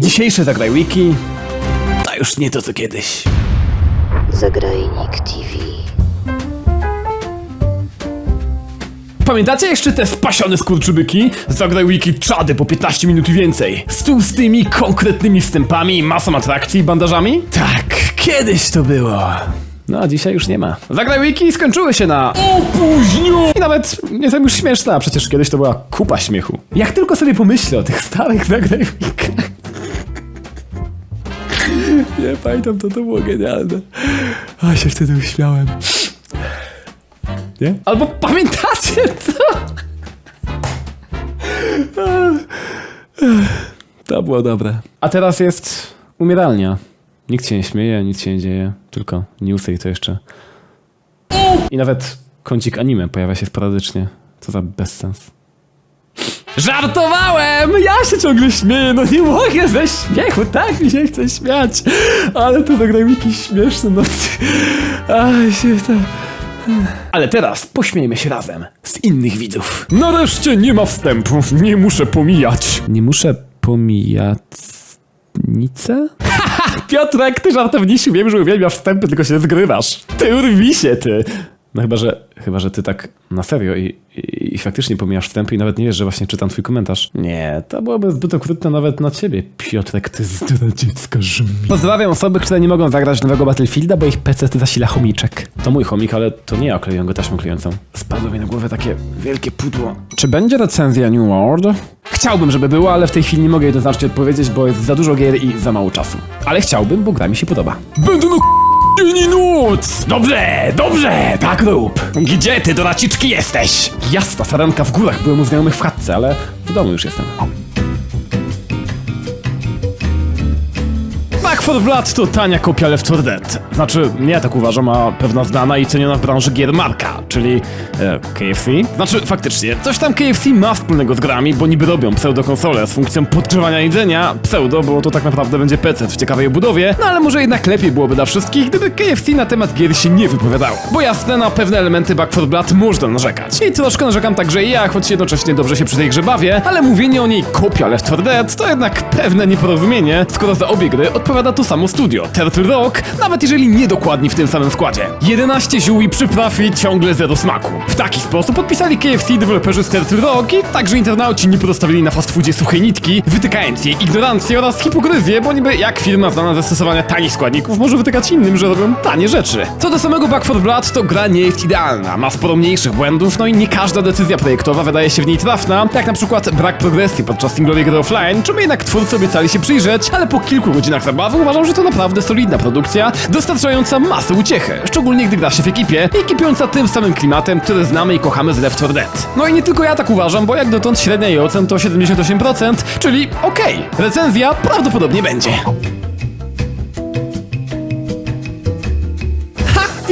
Dzisiejsze Zagraj Wiki to już nie to co kiedyś. Zagrajnik TV. Pamiętacie jeszcze te spasione skurczybyki? Zagraj Wiki czady po 15 minut i więcej. Z tłustymi, konkretnymi wstępami, masą atrakcji i bandażami? Tak, kiedyś to było. No, a dzisiaj już nie ma. Zagraj Wiki skończyły się na opóźniu. I nawet nie jestem już śmieszna, a przecież kiedyś to była kupa śmiechu. Jak tylko sobie pomyślę o tych starych Zagraj Wikach. Nie pamiętam, to to było genialne. A się wtedy uśmiałem. Nie? Albo pamiętacie to? To było dobre. A teraz jest umieralnia. Nikt się nie śmieje, nic się nie dzieje, tylko newsy i to jeszcze. I nawet kącik anime pojawia się sporadycznie. Co za bezsens. Żartowałem! Ja się ciągle śmieję, no nie mogę ze śmiechu, tak mi się chce śmiać. Ale to zagrał jakiś śmieszny, no. Aj, się to... Ale teraz pośmiejmy się razem z innych widzów. Nareszcie nie ma wstępu, nie muszę pomijać. Nie muszę pomijać... Nicę? Haha, Piotrek, ty żartownisiu, wiem, że uwielbiasz wstępy, tylko się zgrywasz. Ty urwi się, ty. No chyba, że, chyba, że ty tak na serio i, i, i faktycznie pomijasz wstępy i nawet nie wiesz, że właśnie czytam twój komentarz. Nie, to byłoby zbyt okrutne nawet na ciebie, Piotrek, ty zdradziecka żmi. Pozdrawiam osoby, które nie mogą zagrać nowego Battlefielda, bo ich PC zasila chomiczek. To mój chomik, ale to nie ja okleiłem go taśmą klejącą. Spadło mi na głowę takie wielkie pudło. Czy będzie recenzja New World? Chciałbym, żeby było, ale w tej chwili nie mogę jednoznacznie odpowiedzieć, bo jest za dużo gier i za mało czasu. Ale chciałbym, bo gra mi się podoba. Będę no Dzień i noc! Dobrze, dobrze, tak rób. Gdzie ty do raciczki jesteś? Jasna sarenka w górach, byłem u znajomych w chatce, ale w domu już jestem. Back 4 Blood to tania kopia Left 4 Dead. Znaczy, nie tak uważam, a pewna znana i ceniona w branży gier marka, czyli e, KFC. Znaczy, faktycznie, coś tam KFC ma wspólnego z grami, bo niby robią pseudo-konsole z funkcją podgrzewania jedzenia. Pseudo, bo to tak naprawdę będzie PC w ciekawej obudowie, no ale może jednak lepiej byłoby dla wszystkich, gdyby KFC na temat gier się nie wypowiadało. Bo jasne, na pewne elementy Back 4 Blood można narzekać. I troszkę narzekam także ja, choć jednocześnie dobrze się przy tej grze bawię, ale mówienie o niej kopia Left 4 Dead to jednak pewne nieporozumienie, skoro za obie gry odpowiada to samo studio, Turtle Rock, nawet jeżeli nie dokładnie w tym samym składzie. 11 ziół i przypraw i ciągle zero smaku. W taki sposób podpisali KFC deweloperzy z Turtle Rock i także internauci nie pozostawili na fast foodzie suchej nitki, wytykając jej ignorancję oraz hipokryzję, bo niby jak firma znana ze stosowania tanich składników może wytykać innym, że robią tanie rzeczy. Co do samego Back 4 Blood, to gra nie jest idealna, ma sporo mniejszych błędów, no i nie każda decyzja projektowa wydaje się w niej trafna, jak na przykład brak progresji podczas singlowej gry offline, czemu jednak twórcy obiecali się przyjrzeć, ale po kilku godzinach zabawy uważam, że to naprawdę solidna produkcja, dostarczająca masę uciechy, szczególnie gdy gra się w ekipie i kipiąca tym samym klimatem, który znamy i kochamy z Left 4 Dead. No i nie tylko ja tak uważam, bo jak dotąd średnia jej ocen to 78%, czyli okej, recenzja prawdopodobnie będzie.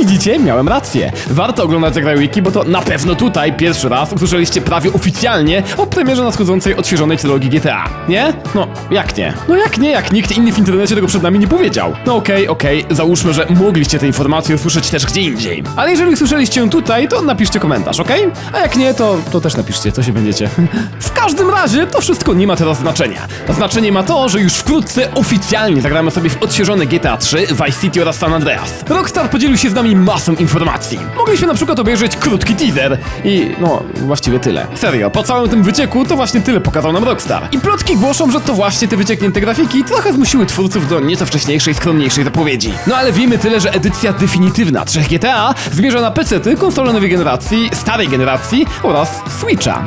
Widzicie? Miałem rację. Warto oglądać Zagraj Wiki, bo to na pewno tutaj pierwszy raz usłyszeliście prawie oficjalnie o premierze nadchodzącej odświeżonej trylogii GTA. Nie? No, jak nie? No jak nie, jak nikt inny w internecie tego przed nami nie powiedział. No okej, okej, załóżmy, że mogliście te informacje usłyszeć też gdzie indziej. Ale jeżeli słyszeliście ją tutaj, to napiszcie komentarz, okej? A jak nie, to, to też napiszcie, co się będziecie. w każdym razie, to wszystko nie ma teraz znaczenia. Znaczenie ma to, że już wkrótce oficjalnie zagramy sobie w odświeżone GTA 3, Vice City oraz San Andreas. Rockstar podzielił się z nami masą informacji. Mogliśmy na przykład obejrzeć krótki teaser i no, właściwie tyle. Serio, po całym tym wycieku to właśnie tyle pokazał nam Rockstar. I plotki głoszą, że to właśnie te wycieknięte grafiki trochę zmusiły twórców do nieco wcześniejszej, skromniejszej zapowiedzi. No ale wiemy tyle, że edycja definitywna 3 GTA zmierza na PC-ty, konsole nowej generacji, starej generacji oraz Switcha.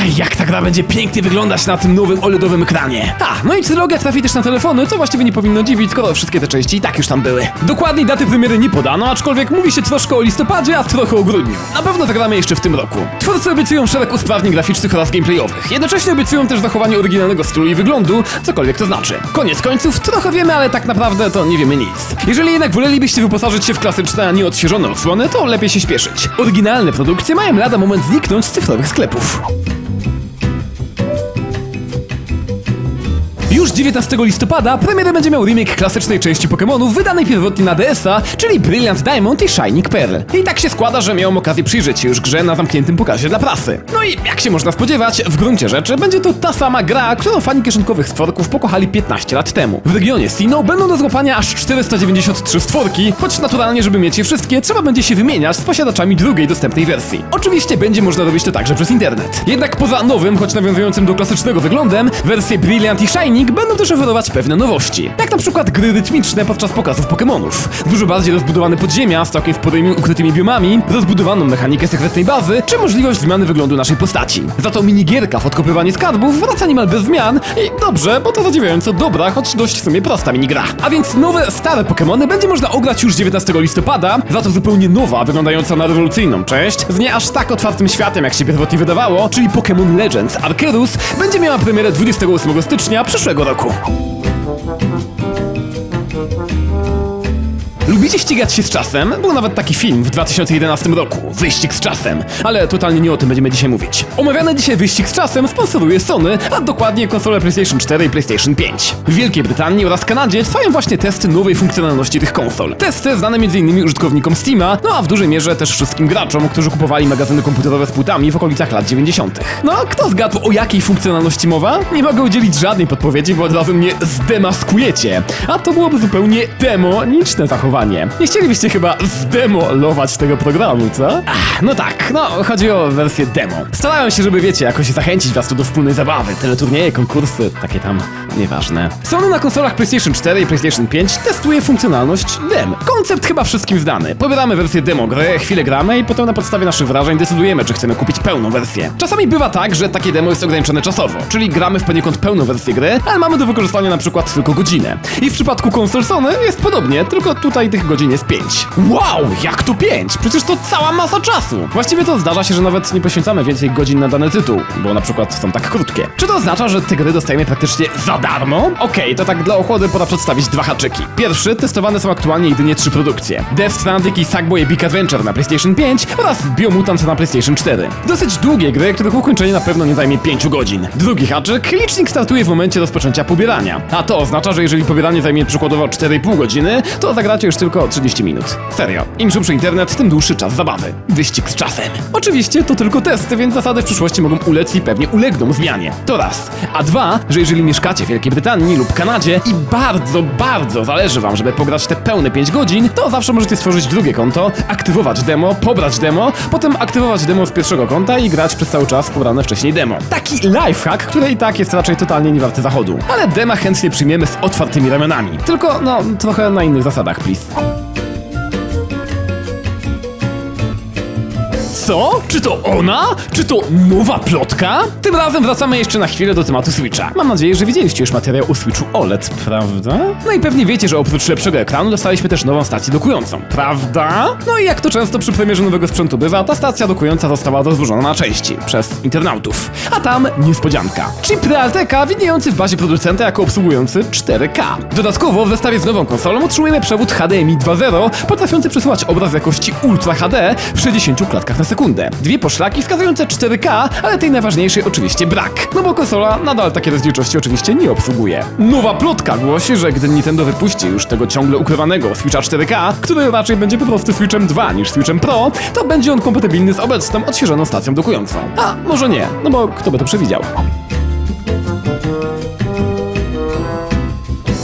Aj, jak ta gra będzie pięknie wyglądać na tym nowym OLEDowym ekranie. A, no i trylogia trafi też na telefony, co właściwie nie powinno dziwić, skoro wszystkie te części i tak już tam były. Dokładnej daty premiery nie podano, aczkolwiek mówi się troszkę o listopadzie, a trochę o grudniu. Na pewno zagramy jeszcze w tym roku. Twórcy obiecują szereg usprawnień graficznych oraz gameplayowych. Jednocześnie obiecują też zachowanie oryginalnego stylu i wyglądu, cokolwiek to znaczy. Koniec końców, trochę wiemy, ale tak naprawdę to nie wiemy nic. Jeżeli jednak wolelibyście wyposażyć się w klasyczne, a nie odświeżone odsłony, to lepiej się śpieszyć. Oryginalne produkcje mają lada moment zniknąć z cyfrowych sklepów. Już 19 listopada premierę będzie miał remake klasycznej części Pokémonów wydanej pierwotnie na DS-a, czyli Brilliant Diamond i Shining Pearl. I tak się składa, że miałem okazję przyjrzeć się już grze na zamkniętym pokazie dla prasy. No i jak się można spodziewać, w gruncie rzeczy będzie to ta sama gra, którą fani kieszonkowych stworków pokochali 15 lat temu. W regionie Sinnoh będą do złapania aż 493 stworki, choć naturalnie, żeby mieć je wszystkie, trzeba będzie się wymieniać z posiadaczami drugiej dostępnej wersji. Oczywiście będzie można robić to także przez internet. Jednak poza nowym, choć nawiązującym do klasycznego wyglądem, wersje Brilliant i Shining będą też oferować pewne nowości. Jak na przykład gry rytmiczne podczas pokazów Pokémonów. Dużo bardziej rozbudowane podziemia z całkiem sporymi ukrytymi biomami, rozbudowaną mechanikę sekretnej bazy, czy możliwość zmiany wyglądu naszej postaci. Za to minigierka w odkopywanie skarbów wraca niemal bez zmian i dobrze, bo to zadziwiająco dobra, choć dość w sumie prosta minigra. A więc nowe, stare Pokémony będzie można ograć już 19 listopada, za to zupełnie nowa, wyglądająca na rewolucyjną część, z nie aż tak otwartym światem jak się pierwotnie wydawało, czyli Pokémon Legends Arceus, będzie miała premierę 28 stycznia przyszłego roku. Lubicie ścigać się z czasem? Był nawet taki film w 2011 roku, Wyścig z czasem, ale totalnie nie o tym będziemy dzisiaj mówić. Omawiany dzisiaj wyścig z czasem sponsoruje Sony, a dokładnie konsole PlayStation 4 i PlayStation 5. W Wielkiej Brytanii oraz Kanadzie trwają właśnie testy nowej funkcjonalności tych konsol. Testy znane m.in. użytkownikom Steama, no a w dużej mierze też wszystkim graczom, którzy kupowali magazyny komputerowe z płytami w okolicach lat 90. No, kto zgadł o jakiej funkcjonalności mowa? Nie mogę udzielić żadnej podpowiedzi, bo od razu mnie zdemaskujecie. A to byłoby zupełnie demoniczne zachowanie. Nie chcielibyście chyba zdemolować tego programu, co? Ach, no tak, no chodzi o wersję demo. Starałem się, żeby wiecie, jakoś zachęcić was tu do wspólnej zabawy. Teleturnieje, konkursy, takie tam, nieważne. Sony na konsolach PlayStation 4 i PlayStation 5 testuje funkcjonalność dem. Koncept chyba wszystkim znany. Pobieramy wersję demo gry, chwilę gramy i potem na podstawie naszych wrażeń decydujemy, czy chcemy kupić pełną wersję. Czasami bywa tak, że takie demo jest ograniczone czasowo, czyli gramy w poniekąd pełną wersję gry, ale mamy do wykorzystania na przykład tylko godzinę. I w przypadku konsol Sony jest podobnie, tylko tutaj tych godzin jest 5. Wow, jak to 5? Przecież to cała masa czasu! Właściwie to zdarza się, że nawet nie poświęcamy więcej godzin na dany tytuł, bo na przykład są tak krótkie. Czy to oznacza, że te gry dostajemy praktycznie za darmo? Okej, to tak dla ochłody pora przedstawić dwa haczyki. Pierwszy, testowane są aktualnie jedynie trzy produkcje. Death Stranding i Sackboy Big Adventure na PlayStation 5 oraz Biomutant na PlayStation 4. Dosyć długie gry, których ukończenie na pewno nie zajmie 5 godzin. Drugi haczyk, licznik startuje w momencie rozpoczęcia pobierania. A to oznacza, że jeżeli pobieranie zajmie przykładowo 4,5 godziny, to zagracie już tylko 30 minut. Serio. Im szybszy internet, tym dłuższy czas zabawy. Wyścig z czasem. Oczywiście to tylko testy, więc zasady w przyszłości mogą ulec i pewnie ulegną zmianie. To raz. A dwa, że jeżeli mieszkacie w Wielkiej Brytanii lub Kanadzie i bardzo, bardzo zależy wam, żeby pograć te pełne 5 godzin, to zawsze możecie stworzyć drugie konto, aktywować demo, pobrać demo, potem aktywować demo z pierwszego konta i grać przez cały czas pobrane wcześniej demo. Taki lifehack, który i tak jest raczej totalnie nie warty zachodu. Ale dema chętnie przyjmiemy z otwartymi ramionami. Tylko, no, trochę na innych zasadach, please. Co? Czy to ona? Czy to nowa plotka? Tym razem wracamy jeszcze na chwilę do tematu Switcha. Mam nadzieję, że widzieliście już materiał o Switchu OLED, prawda? No i pewnie wiecie, że oprócz lepszego ekranu dostaliśmy też nową stację dokującą, prawda? No i jak to często przy premierze nowego sprzętu bywa, ta stacja dokująca została rozłożona na części przez internautów. A tam niespodzianka. Chip Realteka widniejący w bazie producenta jako obsługujący 4K. Dodatkowo w zestawie z nową konsolą otrzymujemy przewód HDMI 2.0 potrafiący przesyłać obraz jakości Ultra HD w 60 klatkach na sekundę. Dwie poszlaki wskazujące 4K, ale tej najważniejszej oczywiście brak, no bo konsola nadal takie rozdzielczości oczywiście nie obsługuje. Nowa plotka głosi, że gdy Nintendo wypuści już tego ciągle ukrywanego Switcha 4K, który raczej będzie po prostu Switchem 2 niż Switchem Pro, to będzie on kompatybilny z obecną odświeżoną stacją dokującą. A może nie, no bo kto by to przewidział?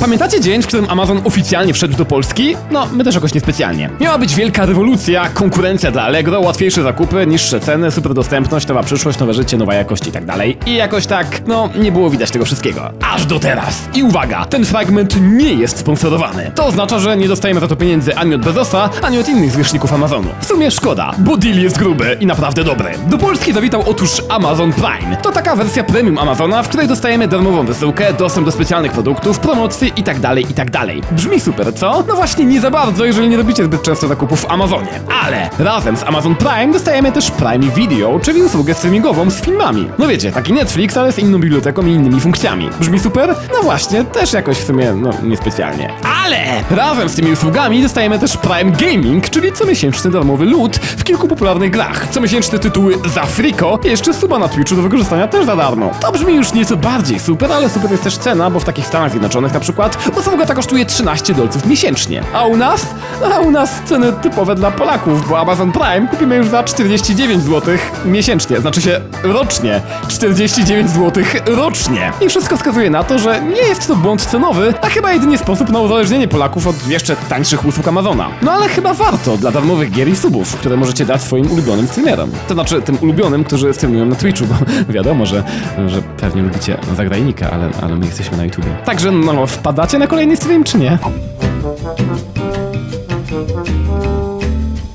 Pamiętacie dzień, w którym Amazon oficjalnie wszedł do Polski? No, my też jakoś niespecjalnie. Miała być wielka rewolucja, konkurencja dla Allegro, łatwiejsze zakupy, niższe ceny, super dostępność, nowa przyszłość, nowe życie, nowa jakość i tak dalej. I jakoś tak, no, nie było widać tego wszystkiego. Aż do teraz. I uwaga, ten fragment nie jest sponsorowany. To oznacza, że nie dostajemy za to pieniędzy ani od Bezosa, ani od innych zwierzchników Amazonu. W sumie szkoda, bo deal jest gruby i naprawdę dobry. Do Polski zawitał otóż Amazon Prime. To taka wersja premium Amazona, w której dostajemy darmową wysyłkę, dostęp do specjalnych produktów, promocji i tak dalej, i tak dalej. Brzmi super, co? No właśnie nie za bardzo, jeżeli nie robicie zbyt często zakupów w Amazonie. Ale razem z Amazon Prime dostajemy też Prime Video, czyli usługę streamingową z filmami. No wiecie, taki Netflix, ale z inną biblioteką i innymi funkcjami. Brzmi super? No właśnie, też jakoś w sumie, no niespecjalnie. Ale razem z tymi usługami dostajemy też Prime Gaming, czyli comiesięczny darmowy loot w kilku popularnych grach. Comiesięczne tytuły za friko i jeszcze suba na Twitchu do wykorzystania też za darmo. To brzmi już nieco bardziej super, ale super jest też cena, bo w takich Stanach Zjednoczonych na przykład usługa ta kosztuje 13 dolców miesięcznie. A u nas? A u nas ceny typowe dla Polaków, bo Amazon Prime kupimy już za 49 zł miesięcznie, znaczy się rocznie. 49 zł rocznie. I wszystko wskazuje na to, że nie jest to błąd cenowy, a chyba jedynie sposób na uzależnienie Polaków od jeszcze tańszych usług Amazona. No ale chyba warto dla darmowych gier i subów, które możecie dać swoim ulubionym streamerom. To znaczy tym ulubionym, którzy streamują na Twitchu, bo wiadomo, że, że pewnie lubicie zagrajnika, ale, ale my jesteśmy na YouTubie. Także no, wpadacie na kolejny stream czy nie?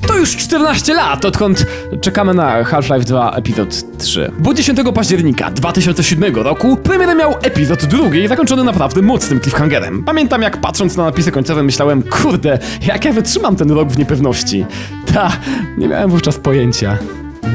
To już 14 lat, odkąd czekamy na Half-Life 2 epizod 3. Bo 10 października 2007 roku premierę miał epizod drugi, zakończony naprawdę mocnym cliffhangerem. Pamiętam jak patrząc na napisy końcowe myślałem, kurde, jak ja wytrzymam ten rok w niepewności. Ta, nie miałem wówczas pojęcia.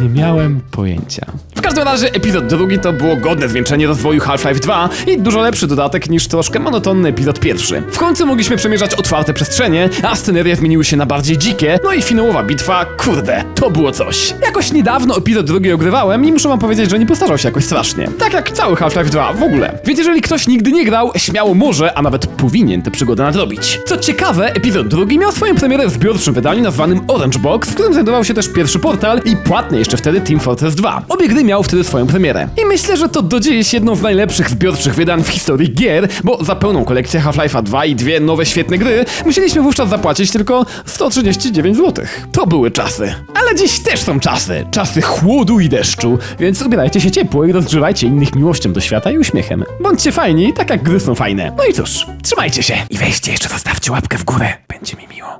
Nie miałem pojęcia. W każdym razie epizod drugi to było godne zwieńczenie rozwoju Half-Life 2 i dużo lepszy dodatek niż troszkę monotonny epizod pierwszy. W końcu mogliśmy przemierzać otwarte przestrzenie, a scenerie zmieniły się na bardziej dzikie, no i finałowa bitwa, kurde, to było coś. Jakoś niedawno epizod drugi ogrywałem i muszę wam powiedzieć, że nie postarzał się jakoś strasznie. Tak jak cały Half-Life 2 w ogóle. Więc jeżeli ktoś nigdy nie grał, śmiało może, a nawet powinien tę przygodę nadrobić. Co ciekawe, epizod drugi miał swoją premierę w zbiorczym wydaniu nazwanym Orange Box, w którym znajdował się też pierwszy portal i płatny jeszcze wtedy Team Fortress 2. Obie gry miały wtedy swoją premierę. I myślę, że to do dziś jedną z najlepszych zbiorczych wydań w historii gier, bo za pełną kolekcję Half-Life'a 2 i dwie nowe świetne gry musieliśmy wówczas zapłacić tylko 139 zł. To były czasy. Ale dziś też są czasy. Czasy chłodu i deszczu, więc ubierajcie się ciepło i rozgrzewajcie innych miłością do świata i uśmiechem. Bądźcie fajni, tak jak gry są fajne. No i cóż, trzymajcie się i weźcie jeszcze zostawcie łapkę w górę. Będzie mi miło.